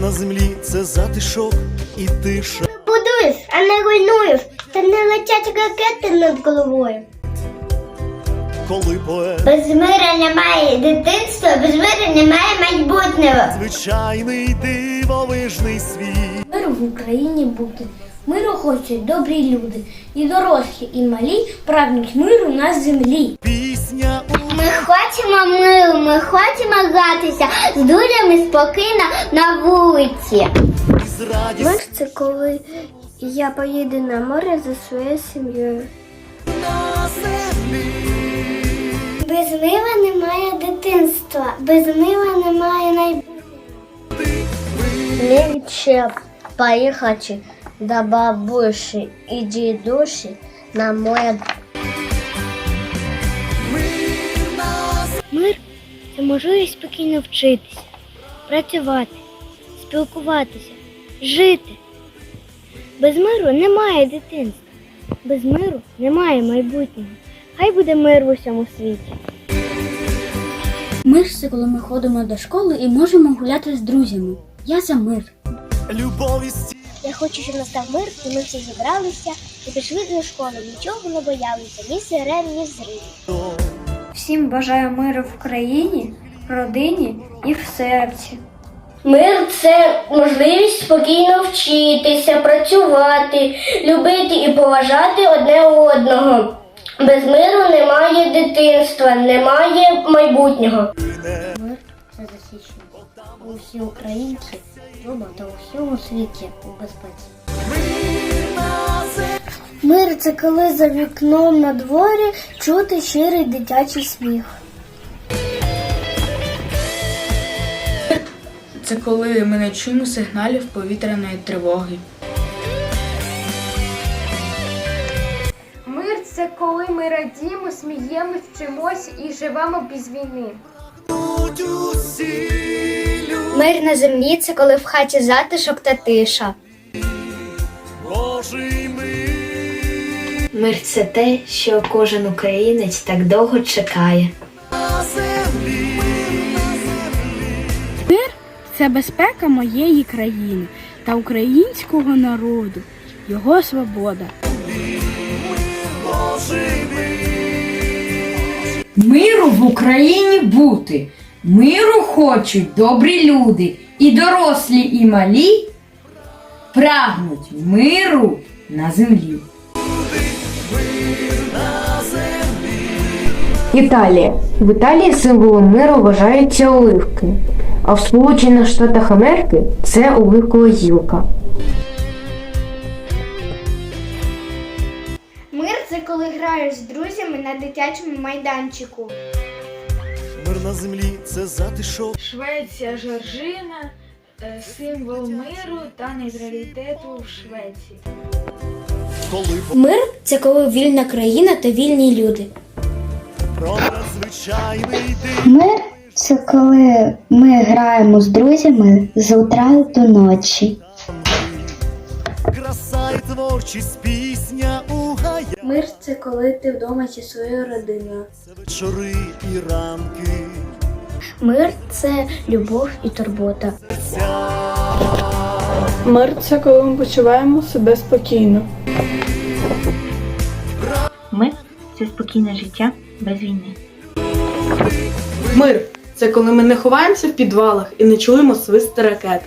на землі це затишок і тиша. Будуєш, а не руйнуєш, та не летять ракети над головою. Коли поет Без мира немає дитинства, без мира немає майбутнього. звичайний дивовижний світ. Мир в Україні буде. Миру хочуть добрі люди. І дорослі, і малі прагнуть миру на землі. Ми хочемо миру, ми хочемо гратися з друзями спокійно на вулиці. Мир це коли я поїду на море за своєю сім'єю. Без мила немає дитинства, без мила немає найбутнього. Легче поїхати до бабусі і дідусі на море. Це можливість спокійно вчитися, працювати, спілкуватися, жити. Без миру немає дитинства, без миру немає майбутнього. Хай буде мир в усьому світі. Мир це коли ми ходимо до школи і можемо гуляти з друзями. Я за мир. Любові Я хочу, щоб настав мир, і ми всі зібралися і пішли до школи, нічого не боялися, ні сирен, ні зривів. Всім бажаю миру в країні, родині і в серці. Мир це можливість спокійно вчитися, працювати, любити і поважати одне одного. Без миру немає дитинства, немає майбутнього. Мир це засічення. Усі українці вдома та у всьому світі у безпеці. Мир це коли за вікном на дворі чути щирий дитячий сміх. Це коли ми не чуємо сигналів повітряної тривоги. Мир це коли ми радіємо, сміємось, вчимось і живемо без війни. Мир на землі це коли в хаті затишок та тиша. Божий мир Мир це те, що кожен українець так довго чекає. землі. Це безпека моєї країни та українського народу, його свобода. Миру в Україні бути. Миру хочуть добрі люди, і дорослі, і малі прагнуть миру на землі. Італія. В Італії символом миру вважаються оливки, а в Сполучених Штатах Америки це оливкова гілка. Мир це коли граєш з друзями на дитячому майданчику. Мир на землі це затишок. Швеція Жоржина е, символ миру та нейтралітету в Швеції. Мир це коли вільна країна та вільні люди. Мир це коли ми граємо з друзями з утра до ночі. Краса і творчість, пісня у гаях. Мир це коли ти вдома зі своєю родиною. Це вечори і ранки. Мир це любов і турбота. Мир це коли ми почуваємо себе спокійно. Мир це спокійне життя без війни. Мир це коли ми не ховаємося в підвалах і не чуємо свист ракет.